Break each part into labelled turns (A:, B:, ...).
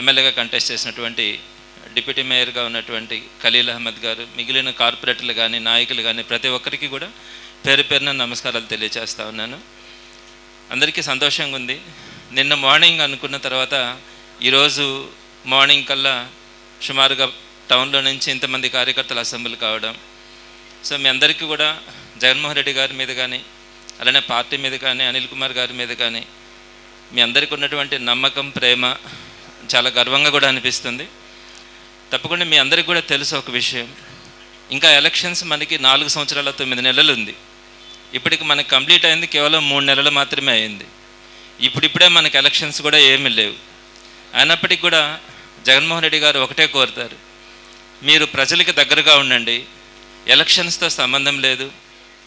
A: ఎమ్మెల్యేగా కంటెస్ట్ చేసినటువంటి డిప్యూటీ మేయర్గా ఉన్నటువంటి ఖలీల్ అహ్మద్ గారు మిగిలిన కార్పొరేటర్లు కానీ నాయకులు కానీ ప్రతి ఒక్కరికి కూడా పేరు పేరున నమస్కారాలు తెలియజేస్తా ఉన్నాను. అందరికీ సంతోషంగా ఉంది. నిన్న మార్నింగ్ అనుకున్న తర్వాత ఈరోజు మార్నింగ్ కల్లా సుమారుగా టౌన్లో నుంచి ఇంతమంది కార్యకర్తలు అసెంబ్లీ కావడం. సో మీ అందరికీ కూడా జగన్మోహన్ రెడ్డి గారి మీద కానీ అలానే పార్టీ మీద కానీ అనిల్ కుమార్ గారి మీద కానీ మీ అందరికీ ఉన్నటువంటి నమ్మకం ప్రేమ చాలా గర్వంగా కూడా అనిపిస్తుంది. తప్పకుండా మీ అందరికి కూడా తెలుసు ఒక విషయం. ఇంకా ఎలక్షన్స్ మనకి నాలుగు సంవత్సరాల తొమ్మిది నెలలు ఉంది. ఇప్పటికి మనకి కంప్లీట్ అయింది కేవలం మూడు నెలలు మాత్రమే అయింది. ఇప్పుడిప్పుడే మనకి ఎలక్షన్స్ కూడా ఏమీ లేవు. అయినప్పటికీ కూడా జగన్మోహన్ రెడ్డి గారు ఒకటే కోరుతారు. మీరు ప్రజలకి దగ్గరగా ఉండండి. ఎలక్షన్స్తో సంబంధం లేదు.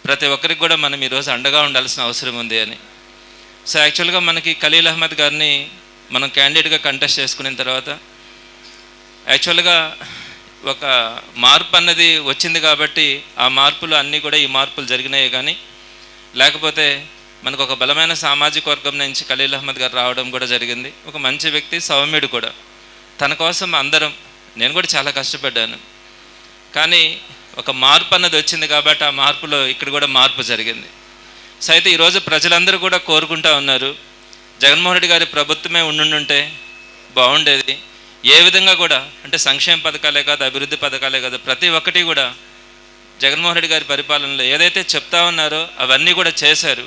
A: ప్రతి ఒక్కరికి కూడా మనం ఈరోజు అండగా ఉండాల్సిన అవసరం ఉంది అని. సో యాక్చువల్గా మనకి ఖలీల్ అహ్మద్ గారిని మనం క్యాండిడేట్గా కంటెస్ట్ చేసుకున్న తర్వాత యాక్చువల్గా ఒక మార్పు అన్నది వచ్చింది కాబట్టి ఆ మార్పులు అన్నీ కూడా ఈ మార్పులు జరిగినాయి కానీ లేకపోతే మనకు ఒక బలమైన సామాజిక వర్గం నుంచి ఖలీల్ అహ్మద్ గారు రావడం కూడా జరిగింది. ఒక మంచి వ్యక్తి సౌమ్యుడు కూడా. తన కోసం అందరం నేను కూడా చాలా కష్టపడ్డాను. కానీ ఒక మార్పు అన్నది వచ్చింది కాబట్టి ఆ మార్పులో ఇక్కడ కూడా మార్పు జరిగింది. సో అయితే ఈరోజు ప్రజలందరూ కూడా కోరుకుంటా ఉన్నారు జగన్మోహన్ రెడ్డి గారి ప్రభుత్వమే ఉండుంటే బాగుండేది. ఏ విధంగా కూడా అంటే సంక్షేమ పథకాలే కాదు అభివృద్ధి పథకాలే కాదు ప్రతి ఒక్కటి కూడా జగన్మోహన్ రెడ్డి గారి పరిపాలనలో ఏదైతే చెప్తా ఉన్నారో అవన్నీ కూడా చేశారు.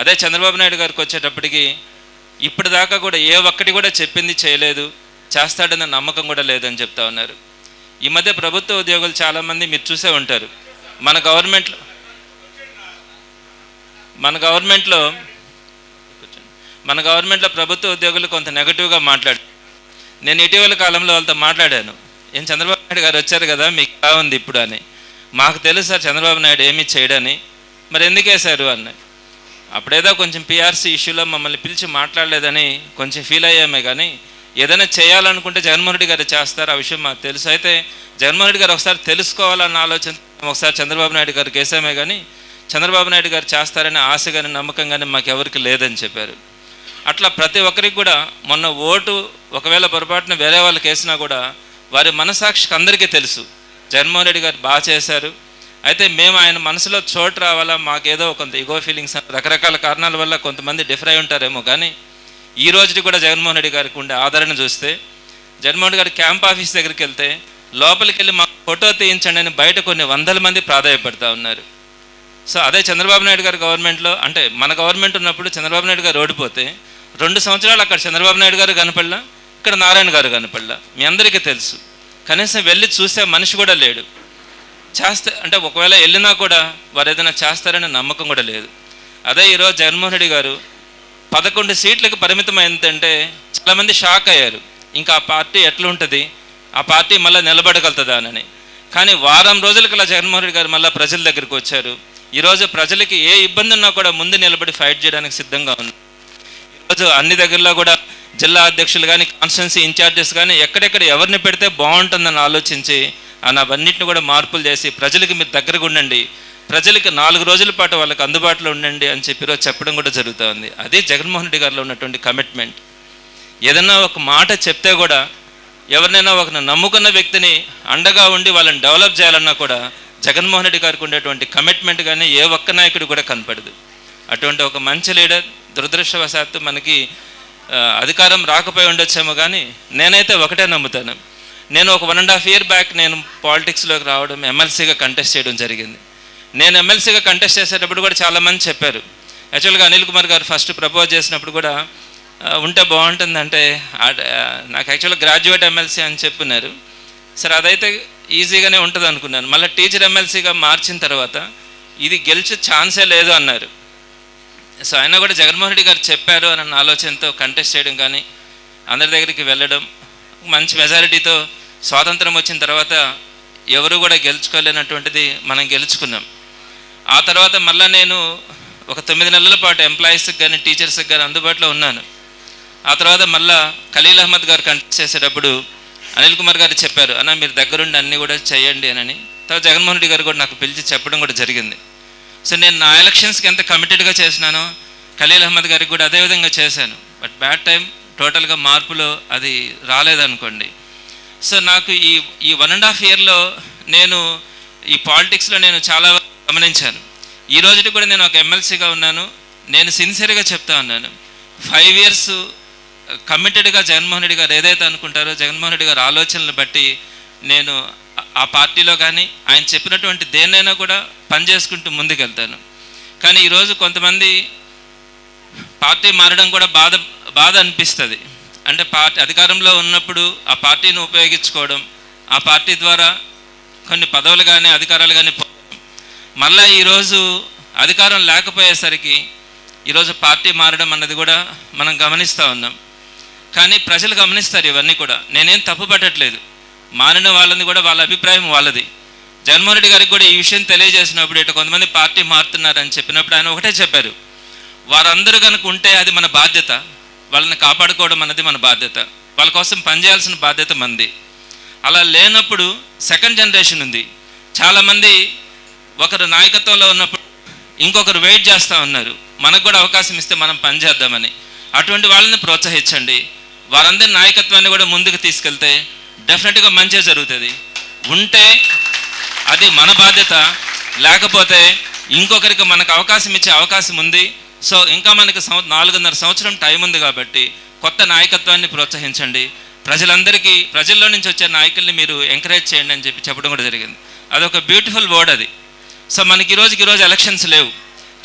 A: అదే చంద్రబాబు నాయుడు గారికి వచ్చేటప్పటికి ఇప్పటిదాకా కూడా ఏ ఒక్కటి కూడా చెప్పింది చేయలేదు చేస్తాడన్న నమ్మకం కూడా లేదని చెప్తా ఉన్నారు. ఈ మధ్య ప్రభుత్వ ఉద్యోగులు చాలామంది మీరు చూసే ఉంటారు. మన గవర్నమెంట్లో మన గవర్నమెంట్లో మన గవర్నమెంట్లో ప్రభుత్వ ఉద్యోగులు కొంత నెగటివ్గా మాట్లాడు నేను ఇటీవల కాలంలో వాళ్ళతో మాట్లాడాను. ఏం చంద్రబాబు నాయుడు గారు వచ్చారు కదా మీకు ఎలా ఉంది ఇప్పుడు అని. మాకు తెలుసు సార్ చంద్రబాబు నాయుడు ఏమీ చేయడని. మరి ఎందుకు వేశారు అన్న. అప్పుడేదో కొంచెం పిఆర్సీ ఇష్యూలో మమ్మల్ని పిలిచి మాట్లాడలేదని కొంచెం ఫీల్ అయ్యామే కానీ ఏదైనా చేయాలనుకుంటే జగన్మోహన్ రెడ్డి గారు చేస్తారు ఆ విషయం మాకు తెలుసు. అయితే జగన్మోహన్ రెడ్డి గారు ఒకసారి తెలుసుకోవాలన్న ఆలోచన ఒకసారి చంద్రబాబు నాయుడు గారికి వేసామే కానీ చంద్రబాబు నాయుడు గారు చేస్తారనే ఆశ కానీ నమ్మకం కానీ మాకు ఎవరికి లేదని చెప్పారు. అట్లా ప్రతి ఒక్కరికి కూడా మొన్న ఓటు ఒకవేళ పొరపాటున వేరే వాళ్ళకి వేసినా కూడా వారి మనసాక్షికి అందరికీ తెలుసు. జగన్మోహన్ రెడ్డి గారు బాగా చేశారు. అయితే మేము ఆయన మనసులో చోటు రావాలా? మాకేదో కొంత ఇగో ఫీలింగ్స్ రకరకాల కారణాల వల్ల కొంతమంది డిఫర్ అయి ఉంటారేమో కానీ ఈ రోజుకి కూడా జగన్మోహన్ రెడ్డి గారికి ఉండే ఆదరణ చూస్తే జగన్మోహన్ రెడ్డి గారి క్యాంప్ ఆఫీస్ దగ్గరికి వెళ్తే లోపలికి వెళ్ళి మాకు ఫోటో తీయించండి అని బయట కొన్ని వందల మంది ప్రాధాయపడతా ఉన్నారు. సో అదే చంద్రబాబు నాయుడు గారి గవర్నమెంట్లో అంటే మన గవర్నమెంట్ ఉన్నప్పుడు చంద్రబాబు నాయుడు గారు ఓడిపోతే రెండు సంవత్సరాలు అక్కడ చంద్రబాబు నాయుడు గారు కనపడలా ఇక్కడ నారాయణ గారు కనపడలా. మీ అందరికీ తెలుసు. కనీసం వెళ్ళి చూసే మనిషి కూడా లేడు. చేస్తే అంటే ఒకవేళ వెళ్ళినా కూడా వారు ఏదైనా చేస్తారనే నమ్మకం కూడా లేదు. అదే ఈరోజు జగన్మోహన్ రెడ్డి గారు పదకొండు సీట్లకు పరిమితం అయిందంటే చాలామంది షాక్ అయ్యారు. ఇంకా ఆ పార్టీ ఎట్లుంటుంది ఆ పార్టీ మళ్ళీ నిలబడగలుగుతుందా అని. కానీ వారం రోజులకల్లా జగన్మోహన్ రెడ్డి గారు మళ్ళీ ప్రజల దగ్గరికి వచ్చారు. ఈరోజు ప్రజలకి ఏ ఇబ్బంది ఉన్నా కూడా ముందు నిలబడి ఫైట్ చేయడానికి సిద్ధంగా ఉంది ఈరోజు అన్ని దగ్గరలో కూడా జిల్లా అధ్యక్షులు కానీ కాన్స్టిట్యున్సీ ఇన్ఛార్జెస్ కానీ ఎక్కడెక్కడ ఎవరిని పెడితే బాగుంటుందని ఆలోచించి ఆయన అవన్నిటిని కూడా మార్పులు చేసి ప్రజలకి మీరు దగ్గరగా ఉండండి. ప్రజలకి నాలుగు రోజుల పాటు వాళ్ళకి అందుబాటులో ఉండండి అని చెప్పి ఈరోజు చెప్పడం కూడా జరుగుతూ ఉంది. అదే జగన్మోహన్ రెడ్డి గారిలో ఉన్నటువంటి కమిట్మెంట్ ఏదన్నా ఒక మాట చెప్తే కూడా ఎవరినైనా ఒక నమ్ముకున్న వ్యక్తిని అండగా ఉండి వాళ్ళని డెవలప్ చేయాలన్నా కూడా జగన్మోహన్ రెడ్డి గారికి ఉండేటువంటి కమిట్మెంట్ కానీ ఏ ఒక్క నాయకుడు కూడా కనపడదు. అటువంటి ఒక మంచి లీడర్ దురదృష్టవశాత్తు మనకి అధికారం రాకపోయి ఉండొచ్చేమో కానీ నేనైతే ఒకటే నమ్ముతాను. నేను ఒక one and half year back నేను పాలిటిక్స్లోకి రావడం ఎమ్మెల్సీగా కంటెస్ట్ చేయడం జరిగింది. నేను ఎమ్మెల్సీగా కంటెస్ట్ చేసేటప్పుడు కూడా చాలామంది చెప్పారు. యాక్చువల్గా అనిల్ కుమార్ గారు ఫస్ట్ ప్రపోజ్ చేసినప్పుడు కూడా ఉంటే బాగుంటుందంటే నాకు యాక్చువల్గా గ్రాడ్యుయేట్ ఎమ్మెల్సీ అని చెప్పినారు సరే అదైతే ఈజీగానే ఉంటుంది అనుకున్నాను మళ్ళీ టీచర్ ఎమ్మెల్సీగా మార్చిన తర్వాత ఇది గెలిచే ఛాన్సే లేదు అన్నారు. సో ఆయన కూడా జగన్మోహన్ రెడ్డి గారు చెప్పారు అన్న ఆలోచనతో కంటెస్ట్ చేయడం కానీ అందరి దగ్గరికి వెళ్ళడం మంచి మెజారిటీతో స్వాతంత్రం వచ్చిన తర్వాత ఎవరు కూడా గెలుచుకోలేనటువంటిది మనం గెలుచుకున్నాం. ఆ తర్వాత మళ్ళీ నేను ఒక తొమ్మిది నెలల పాటు ఎంప్లాయీస్కి కానీ టీచర్స్కి కానీ అందుబాటులో ఉన్నాను. ఆ తర్వాత మళ్ళా ఖలీల్ అహ్మద్ గారు కంటెస్ట్ చేసేటప్పుడు అనిల్ కుమార్ గారు చెప్పారు అన్న మీరు దగ్గరుండి అన్నీ కూడా చేయండి అని. తర్వాత జగన్మోహన్ రెడ్డి గారు కూడా నాకు పిలిచి చెప్పడం కూడా జరిగింది. సో నేను నా ఎలక్షన్స్కి ఎంత కమిటెడ్గా చేసినానో ఖలీల్ అహ్మద్ గారికి కూడా అదే విధంగా చేశాను. బట్ బ్యాడ్ టైం టోటల్గా మార్పులో అది రాలేదనుకోండి. సో నాకు ఈ ఈ వన్ అండ్ హాఫ్ ఇయర్లో నేను ఈ పాలిటిక్స్లో నేను చాలా గమనించాను. ఈ రోజుకి కూడా నేను ఒక ఎమ్మెల్సీగా ఉన్నాను. నేను సిన్సియర్గా చెప్తా ఉన్నాను. ఫైవ్ ఇయర్స్ కమిటెడ్గా జగన్మోహన్ రెడ్డి గారు ఏదైతే అనుకుంటారో జగన్మోహన్ రెడ్డి గారి ఆలోచనలు బట్టి నేను ఆ- పార్టీలో కానీ ఆయన చెప్పినటువంటి దేన్నైనా కూడా పనిచేసుకుంటూ ముందుకెళ్తాను. కానీ ఈరోజు కొంతమంది పార్టీ మారడం కూడా బాధ బాధ అనిపిస్తుంది. అంటే పార్టీ అధికారంలో ఉన్నప్పుడు ఆ పార్టీని ఉపయోగించుకోవడం ఆ పార్టీ ద్వారా కొన్ని పదవులు కానీ అధికారాలు కానీ మళ్ళీ ఈరోజు అధికారం లేకపోయేసరికి ఈరోజు పార్టీ మారడం అన్నది కూడా మనం గమనిస్తూ ఉన్నాం. కానీ ప్రజలు గమనిస్తారు ఇవన్నీ కూడా. నేనేం తప్పు పట్టట్లేదు మానిన వాళ్ళని కూడా వాళ్ళ అభిప్రాయం వాళ్ళది. జగన్మోహన్ రెడ్డి గారికి కూడా ఈ విషయం తెలియజేసినప్పుడు ఇటు కొంతమంది పార్టీ మారుతున్నారని చెప్పినప్పుడు ఆయన ఒకటే చెప్పారు. వారందరూ కనుక ఉంటే అది మన బాధ్యత. వాళ్ళని కాపాడుకోవడం అన్నది మన బాధ్యత. వాళ్ళ కోసం పనిచేయాల్సిన బాధ్యత మంది. అలా లేనప్పుడు సెకండ్ జనరేషన్ ఉంది. చాలామంది ఒకరు నాయకత్వంలో ఉన్నప్పుడు ఇంకొకరు వెయిట్ చేస్తూ ఉన్నారు. మనకు కూడా అవకాశం ఇస్తే మనం పనిచేద్దామని అటువంటి వాళ్ళని ప్రోత్సహించండి. వారందరి నాయకత్వాన్ని కూడా ముందుకు తీసుకెళ్తే డెఫినెట్గా మంచిగా జరుగుతుంది. ఉంటే అది మన బాధ్యత లేకపోతే ఇంకొకరికి మనకు అవకాశం ఇచ్చే అవకాశం ఉంది. సో ఇంకా మనకి సంవ నాలుగున్నర సంవత్సరం టైం ఉంది కాబట్టి కొత్త నాయకత్వాన్ని ప్రోత్సహించండి. ప్రజలందరికీ ప్రజల్లో నుంచి వచ్చే నాయకుల్ని మీరు ఎంకరేజ్ చేయండి అని చెప్పి చెప్పడం కూడా జరిగింది. అదొక బ్యూటిఫుల్ వర్డ్ అది. సో మనకి ఈరోజుకి ఈరోజు ఎలక్షన్స్ లేవు.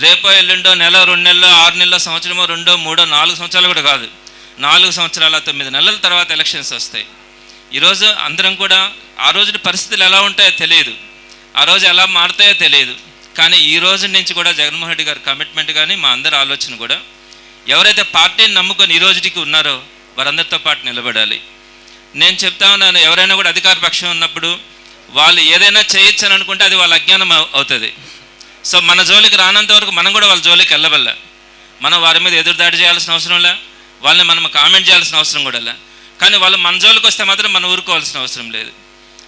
A: రేపో ఎల్లుండో నెల రెండు నెలలో ఆరు నెలలో సంవత్సరమో రెండో మూడో నాలుగు సంవత్సరాలు కూడా కాదు. నాలుగు సంవత్సరాల తొమ్మిది నెలల తర్వాత ఎలక్షన్స్ వస్తాయి. ఈరోజు అందరం కూడా ఆ రోజు పరిస్థితులు ఎలా ఉంటాయో తెలియదు. ఆ రోజు ఎలా మారుతాయో తెలియదు. కానీ ఈ రోజు నుంచి కూడా జగన్మోహన్ రెడ్డి గారి కమిట్మెంట్ కానీ మా అందరి ఆలోచన కూడా ఎవరైతే పార్టీని నమ్ముకొని ఈ రోజుకి ఉన్నారో వారందరితో పాటు నిలబడాలి. నేను చెప్తా ఉన్నాను ఎవరైనా కూడా అధికార పక్షం ఉన్నప్పుడు వాళ్ళు ఏదైనా చేయొచ్చు అని అనుకుంటే అది వాళ్ళ అజ్ఞానం అవుతుంది. సో మన జోలికి రానంత వరకు మనం కూడా వాళ్ళ జోలికి వెళ్ళవల్ల మనం వారి మీద ఎదురుదాడి చేయాల్సిన అవసరం లే వాళ్ళని మనం కామెంట్ చేయాల్సిన అవసరం కూడా లే కానీ వాళ్ళు మన జోలికి వస్తే మాత్రం మనం ఊరుకోవాల్సిన అవసరం లేదు.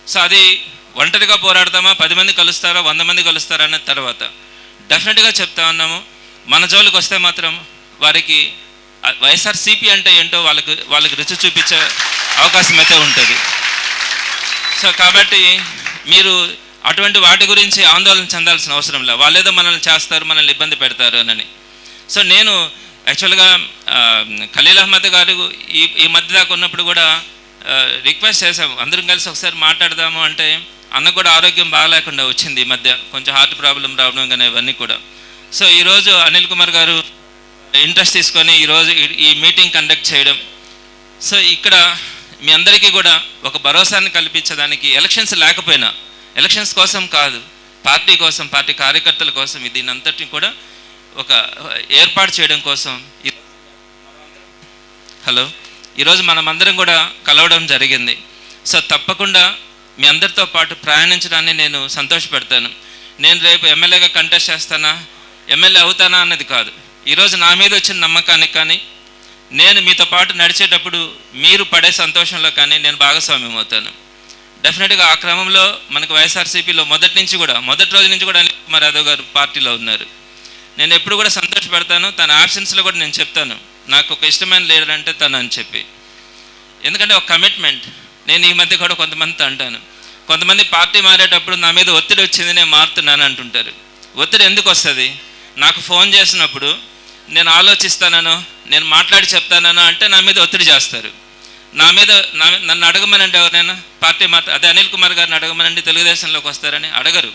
A: సో అది ఒంటరిగా పోరాడతామా? పది మంది కలుస్తారా? వంద మంది కలుస్తారా అన్న తర్వాత. డెఫినెట్గా చెప్తా ఉన్నాము. మన జోలికి వస్తే మాత్రం వారికి వైఎస్ఆర్సీపీ అంటే ఏంటో వాళ్ళకి వాళ్ళకి రుచి చూపించే అవకాశం అయితే ఉంటుంది. సో కాబట్టి మీరు అటువంటి వాటి గురించి ఆందోళన చెందాల్సిన అవసరం లేదు. వాళ్ళేదో మనల్ని చేస్తారు మనల్ని ఇబ్బంది పెడతారు అని సో నేను యాక్చువల్గా ఖలీల్ అహ్మద్ గారు ఈ ఈ మధ్య దాకా ఉన్నప్పుడు కూడా రిక్వెస్ట్ చేసాము అందరం కలిసి ఒకసారి మాట్లాడదాము అంటే అన్న కూడా ఆరోగ్యం బాగాలేకుండా వచ్చింది ఈ మధ్య. కొంచెం హార్ట్ ప్రాబ్లం రావడం కానీ ఇవన్నీ కూడా. సో ఈరోజు అనిల్ కుమార్ గారు ఇంట్రెస్ట్ తీసుకొని ఈరోజు ఈ- మీటింగ్ కండక్ట్ చేయడం. సో ఇక్కడ మీ అందరికీ కూడా ఒక భరోసాను కల్పించడానికి ఎలక్షన్స్ లేకపోయినా ఎలక్షన్స్ కోసం కాదు పార్టీ కోసం పార్టీ కార్యకర్తల కోసం దీని అంతటిని కూడా ఒక ఏర్పాటు చేయడం కోసం హలో. ఈరోజు మనమందరం కూడా కలవడం జరిగింది. సో తప్పకుండా మీ అందరితో పాటు ప్రయాణించడాన్ని నేను సంతోషపెడతాను. నేను రేపు ఎమ్మెల్యేగా కంటెస్ట్ చేస్తానా? ఎమ్మెల్యే అవుతానా అన్నది కాదు. ఈరోజు నా మీద వచ్చిన నమ్మకానికి కానీ నేను మీతో పాటు నడిచేటప్పుడు మీరు పడే సంతోషంలో కానీ నేను భాగస్వామ్యం అవుతాను. డెఫినెట్గా ఆ క్రమంలో మనకు వైఎస్ఆర్సీపీలో మొదటి నుంచి కూడా మొదటి రోజు నుంచి కూడా అనిల్ కుమార్ యాదవ్ గారు పార్టీలో ఉన్నారు. నేను ఎప్పుడు కూడా సంతోషపడతాను. తన ఆబ్సెన్స్లో కూడా నేను చెప్తాను. నాకు ఒక ఇష్టమైన లీడర్ అంటే తను అని చెప్పి. ఎందుకంటే ఒక కమిట్మెంట్ నేను ఈ మధ్య కూడా కొంతమందితో అంటాను. కొంతమంది పార్టీ మారేటప్పుడు నా మీద ఒత్తిడి వచ్చింది నేను మారుతున్నాను అంటుంటారు. ఒత్తిడి ఎందుకు వస్తుంది? నాకు ఫోన్ చేసినప్పుడు నేను ఆలోచిస్తానో నేను మాట్లాడి చెప్తానో అంటే నా మీద ఒత్తిడి చేస్తారు. నా మీద నా నన్ను అడగమనండి ఎవరైనా? పార్టీ మాట అదే అనిల్ కుమార్ గారిని అడగమనండి తెలుగుదేశంలోకి వస్తారని అడగరు.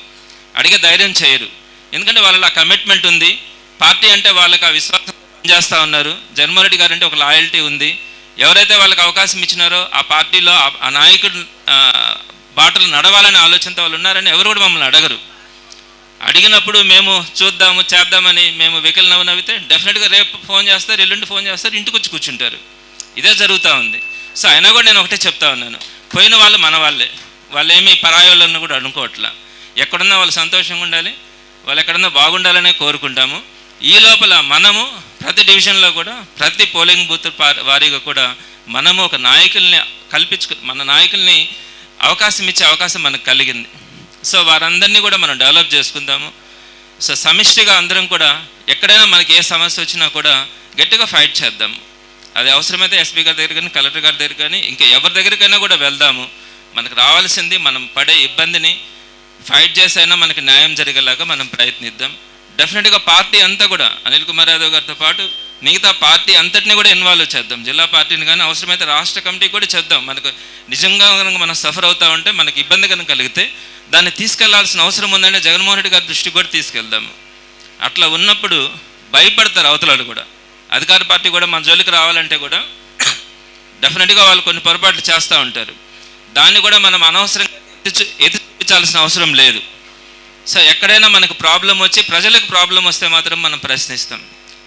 A: అడిగే ధైర్యం చేయరు. ఎందుకంటే వాళ్ళ కమిట్మెంట్ ఉంది. పార్టీ అంటే వాళ్ళకి ఆ విశ్వాసం చేస్తూ ఉన్నారు. జగన్మోహన్ రెడ్డి గారు అంటే ఒక లాయల్టీ ఉంది. ఎవరైతే వాళ్ళకి అవకాశం ఇచ్చినారో ఆ పార్టీలో ఆ- నాయకుడు బాటలు నడవాలనే ఆలోచనతో వాళ్ళు ఉన్నారని ఎవరు కూడా మమ్మల్ని అడగరు. అడిగినప్పుడు మేము చూద్దాము చేద్దామని మేము వెహికల్ నవ్వు నవ్వితే డెఫినెట్గా రేపు ఫోన్ చేస్తారు ఎల్లుండి ఫోన్ చేస్తారు ఇంటికి వచ్చి కూర్చుంటారు. ఇదే జరుగుతూ ఉంది. సో అయినా కూడా నేను ఒకటే చెప్తా ఉన్నాను. పోయిన వాళ్ళు మన వాళ్ళే. వాళ్ళేమి పరాయి వాళ్ళని కూడా అనుకోవట్లా. ఎక్కడున్నా వాళ్ళు సంతోషంగా ఉండాలి. వాళ్ళు ఎక్కడన్నా బాగుండాలనే కోరుకుంటాము. ఈ లోపల మనము ప్రతి డివిజన్లో కూడా ప్రతి పోలింగ్ బూత్ వారీగా కూడా మనము ఒక నాయకుల్ని కల్పించుకు మన నాయకుల్ని అవకాశం ఇచ్చే అవకాశం మనకు కలిగింది. సో వారందరినీ కూడా మనం డెవలప్ చేసుకుందాము. సో సమిష్టిగా అందరం కూడా ఎక్కడైనా మనకి ఏ సమస్య వచ్చినా కూడా గట్టిగా ఫైట్ చేద్దాము అది అవసరమైతే ఎస్పీ గారి దగ్గర కానీ కలెక్టర్ గారి దగ్గర కానీ ఇంకా ఎవరి దగ్గరికైనా కూడా వెళ్దాము. మనకు రావాల్సింది మనం పడే ఇబ్బందిని ఫైట్ చేసైనా మనకి న్యాయం జరిగేలాగా మనం ప్రయత్నిద్దాం. డెఫినెట్గా పార్టీ అంతా కూడా అనిల్ కుమార్ యాదవ్ గారితో పాటు మిగతా పార్టీ అంతటిని కూడా ఇన్వాల్వ్ చేద్దాం. జిల్లా పార్టీని కానీ అవసరమైతే రాష్ట్ర కమిటీ కూడా చేద్దాం. మనకు నిజంగా కనుక మనం సఫర్ అవుతా ఉంటే మనకి ఇబ్బంది కనుక కలిగితే దాన్ని తీసుకెళ్ళాల్సిన అవసరం ఉందంటే జగన్మోహన్ రెడ్డి గారి దృష్టికి కూడా తీసుకెళ్దాము అట్లా ఉన్నప్పుడు భయపడతారు అవతలాడు కూడా. అధికార పార్టీ కూడా మన జోలికి రావాలంటే కూడా డెఫినెట్గా వాళ్ళు కొన్ని పొరపాట్లు చేస్తూ ఉంటారు. దాన్ని కూడా మనం అనవసరంగా ఎత్తి చూపించాల్సిన అవసరం లేదు. సో ఎక్కడైనా మనకు ప్రాబ్లం వచ్చి ప్రజలకు ప్రాబ్లం వస్తే మాత్రం మనం ప్రశ్నిస్తాం.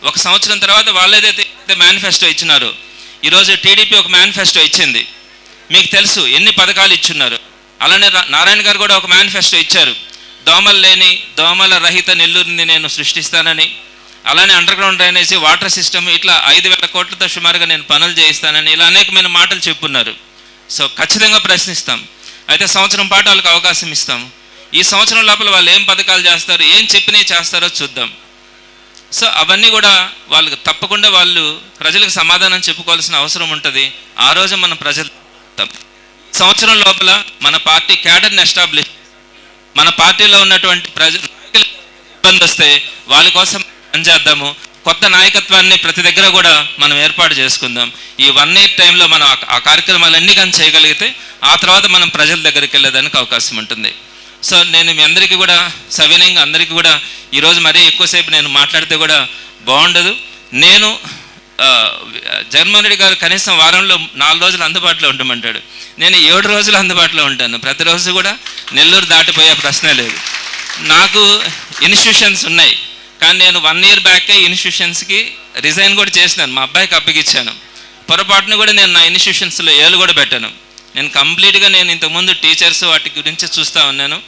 A: ఒక సంవత్సరం తర్వాత వాళ్ళేదైతే మేనిఫెస్టో ఇచ్చినారో ఈరోజు టీడీపీ ఒక మేనిఫెస్టో ఇచ్చింది. మీకు తెలుసు ఎన్ని పథకాలు ఇచ్చున్నారు. అలానే నారాయణ గారు కూడా ఒక మేనిఫెస్టో ఇచ్చారు. దోమలు లేని దోమల రహిత నెల్లూరుని నేను సృష్టిస్తానని అలానే under ground drainage water system ఇట్లా ఐదు వేల కోట్లతో సుమారుగా నేను పనులు చేయిస్తానని ఇలా అనేకమైన మాటలు చెప్పున్నారు. సో ఖచ్చితంగా ప్రశ్నిస్తాం. అయితే సంవత్సరం పాటు వాళ్ళకి అవకాశం ఇస్తాం ఈ సంవత్సరం లోపల వాళ్ళు ఏం పథకాలు చేస్తారు ఏం చెప్పినవి చేస్తారో చూద్దాం. సో అవన్నీ కూడా వాళ్ళకి తప్పకుండా వాళ్ళు ప్రజలకు సమాధానం చెప్పుకోవాల్సిన అవసరం ఉంటుంది. ఆ రోజు మన ప్రజలు సంవత్సరం లోపల మన పార్టీ క్యాడర్ని ఎస్టాబ్లిష్ మన పార్టీలో ఉన్నటువంటి ప్రజ ఇబ్బంది వస్తే వాళ్ళ కోసం పనిచేద్దాము కొత్త నాయకత్వాన్ని ప్రతి దగ్గర కూడా మనం ఏర్పాటు చేసుకుందాం. ఈ వన్ ఇయర్ టైంలో మనం ఆ- కార్యక్రమాలన్నీ కానీ చేయగలిగితే ఆ తర్వాత మనం ప్రజల దగ్గరికి వెళ్ళేదానికి అవకాశం ఉంటుంది. సో నేను మీ అందరికీ కూడా సవినయంగా అందరికీ కూడా ఈరోజు మరీ ఎక్కువసేపు నేను మాట్లాడితే కూడా బాగుండదు. నేను జగన్మోహన్ రెడ్డి గారు కనీసం వారంలో నాలుగు రోజులు అందుబాటులో ఉండమంటాడు. నేను ఏడు రోజులు అందుబాటులో ఉంటాను. ప్రతిరోజు కూడా నెల్లూరు దాటిపోయే ప్రశ్న లేదు. నాకు ఇన్స్టిట్యూషన్స్ ఉన్నాయి. కానీ నేను వన్ ఇయర్ బ్యాకే ఇన్స్టిట్యూషన్స్కి రిజైన్ కూడా చేసినాను. మా అబ్బాయికి అప్పగిచ్చాను. పొరపాటును కూడా నేను నా ఇన్స్టిట్యూషన్స్లో ఏలు కూడా పెట్టాను. నేను కంప్లీట్గా నేను ఇంతకుముందు టీచర్స్ వాటి గురించి చూస్తూ ఉన్నాను.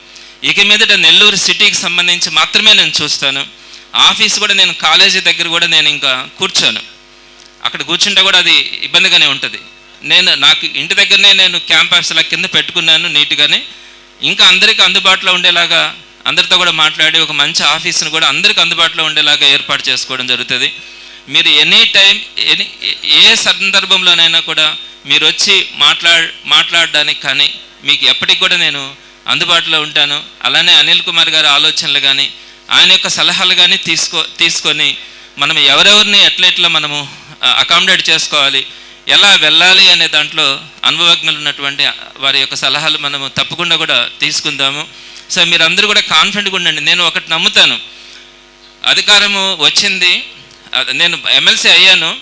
A: ఇక మీదట నెల్లూరు సిటీకి సంబంధించి మాత్రమే నేను చూస్తాను. ఆఫీస్ కూడా నేను కాలేజీ దగ్గర కూడా నేను ఇంకా కూర్చోను. అక్కడ కూర్చుంటే కూడా అది ఇబ్బందిగానే ఉంటుంది. నేను నాకు ఇంటి దగ్గరనే నేను క్యాంపస్ కింద పెట్టుకున్నాను నీట్గానే. ఇంకా అందరికీ అందుబాటులో ఉండేలాగా అందరితో కూడా మాట్లాడి ఒక మంచి ఆఫీస్ని కూడా అందరికీ అందుబాటులో ఉండేలాగా ఏర్పాటు చేసుకోవడం జరుగుతుంది. మీరు ఎనీ టైం ఎనీ ఏ సందర్భంలోనైనా కూడా మీరు వచ్చి మాట్లా మాట్లాడడానికి కానీ మీకు ఎప్పటికి కూడా నేను అందుబాటులో ఉంటాను. అలానే అనిల్ కుమార్ గారి ఆలోచనలు కానీ ఆయన యొక్క సలహాలు కానీ తీసుకో తీసుకొని మనం ఎవరెవరిని ఎట్లా ఎట్లా మనము అకామిడేట్ చేసుకోవాలి ఎలా వెళ్ళాలి అనే దాంట్లో అనుభవజ్ఞులు ఉన్నటువంటి వారి యొక్క సలహాలు మనము తప్పకుండా కూడా తీసుకుందాము. సో మీరు అందరూ కూడా కాన్ఫిడెంట్గా ఉండండి. నేను ఒకటి నమ్ముతాను. అధికారము వచ్చింది. నేను ఎమ్మెల్సీ అయ్యాను.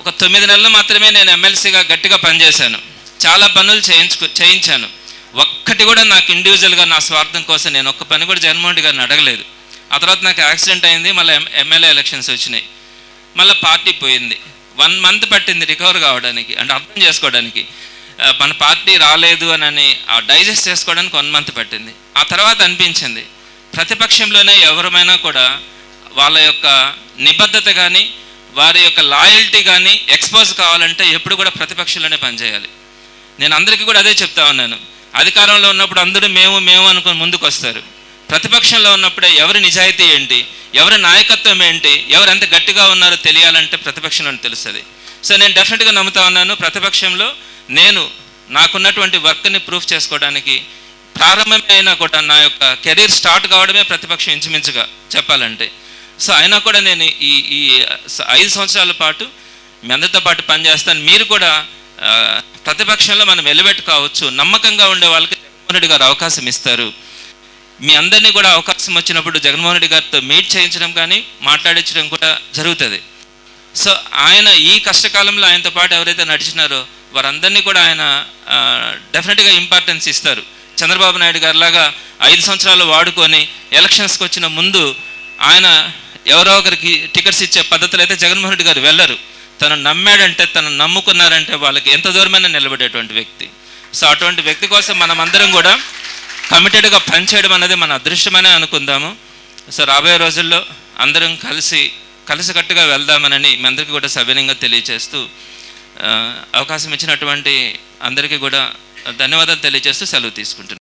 A: ఒక తొమ్మిది నెలలు మాత్రమే నేను ఎమ్మెల్సీగా గట్టిగా పనిచేశాను. చాలా పనులు చేయించుకు చేయించాను. ఒక్కటి కూడా నాకు ఇండివిజువల్గా నా స్వార్థం కోసం నేను ఒక్క పని కూడా జగన్మోహన్ రెడ్డి గారిని అడగలేదు. ఆ తర్వాత నాకు యాక్సిడెంట్ అయింది. మళ్ళీ ఎమ్మెల్యే ఎలక్షన్స్ వచ్చినాయి. మళ్ళీ పార్టీ పోయింది. వన్ మంత్ పట్టింది రికవర్ కావడానికి. అంటే అర్థం చేసుకోవడానికి. మన పార్టీ రాలేదు అని అని ఆ డైజెస్ట్ చేసుకోవడానికి వన్ మంత్ పట్టింది. ఆ తర్వాత అనిపించింది ప్రతిపక్షంలోనే ఎవరమైనా కూడా వాళ్ళ యొక్క నిబద్ధత కానీ వారి యొక్క లాయల్టీ కానీ ఎక్స్పోజ్ కావాలంటే ఎప్పుడు కూడా ప్రతిపక్షంలోనే పనిచేయాలి నేను అందరికీ కూడా అదే చెప్తా ఉన్నాను. అధికారంలో ఉన్నప్పుడు అందరూ మేము మేము అనుకుని ముందుకు వస్తారు ప్రతిపక్షంలో ఉన్నప్పుడే ఎవరి నిజాయితీ ఏంటి ఎవరి నాయకత్వం ఏంటి ఎవరు ఎంత గట్టిగా ఉన్నారో తెలియాలంటే ప్రతిపక్షంలో తెలుస్తుంది. సో నేను డెఫినెట్గా నమ్ముతా ఉన్నాను ప్రతిపక్షంలో నేను నాకున్నటువంటి వర్క్ని ప్రూఫ్ చేసుకోవడానికి ప్రారంభమే అయినా కూడా నా యొక్క కెరీర్ స్టార్ట్ కావడమే ప్రతిపక్షం ఇంచుమించుగా చెప్పాలంటే. సో అయినా కూడా నేను ఈ ఈ ఐదు సంవత్సరాల పాటు మీ అందరితో పాటు పనిచేస్తాను. మీరు కూడా ప్రతిపక్షంలో మనం ఎలివేట్ కావచ్చు నమ్మకంగా ఉండే వాళ్ళకి జగన్మోహన్ రెడ్డి గారు అవకాశం ఇస్తారు. మీ అందరినీ కూడా అవకాశం వచ్చినప్పుడు జగన్మోహన్ రెడ్డి గారితో మీట్ చేయించడం కానీ మాట్లాడించడం కూడా జరుగుతుంది. సో ఆయన ఈ కష్టకాలంలో ఆయనతో పాటు ఎవరైతే నడిచినారో వారందరినీ కూడా ఆయన డెఫినెట్గా ఇంపార్టెన్స్ ఇస్తారు. చంద్రబాబు నాయుడు గారిలాగా ఐదు సంవత్సరాలు వాడుకొని ఎలక్షన్స్కి వచ్చిన ముందు ఆయన ఎవరో ఒకరికి టికెట్స్ ఇచ్చే పద్ధతులు అయితే జగన్మోహన్ రెడ్డి గారు వెళ్ళరు. తను నమ్మాడంటే తను నమ్ముకున్నారంటే వాళ్ళకి ఎంత దూరమైనా నిలబడేటువంటి వ్యక్తి. సో అటువంటి వ్యక్తి కోసం మనం అందరం కూడా కమిటెడ్గా పనిచేయడం అనేది మన అదృష్టమనే అనుకుందాము. సో రాబోయే రోజుల్లో అందరం కలిసి కలిసికట్టుగా వెళ్దామనని మీ అందరికీ కూడా సవినయంగా తెలియజేస్తూ అవకాశం ఇచ్చినటువంటి అందరికీ కూడా ధన్యవాదాలు తెలియజేస్తూ సెలవు తీసుకుంటున్నాను.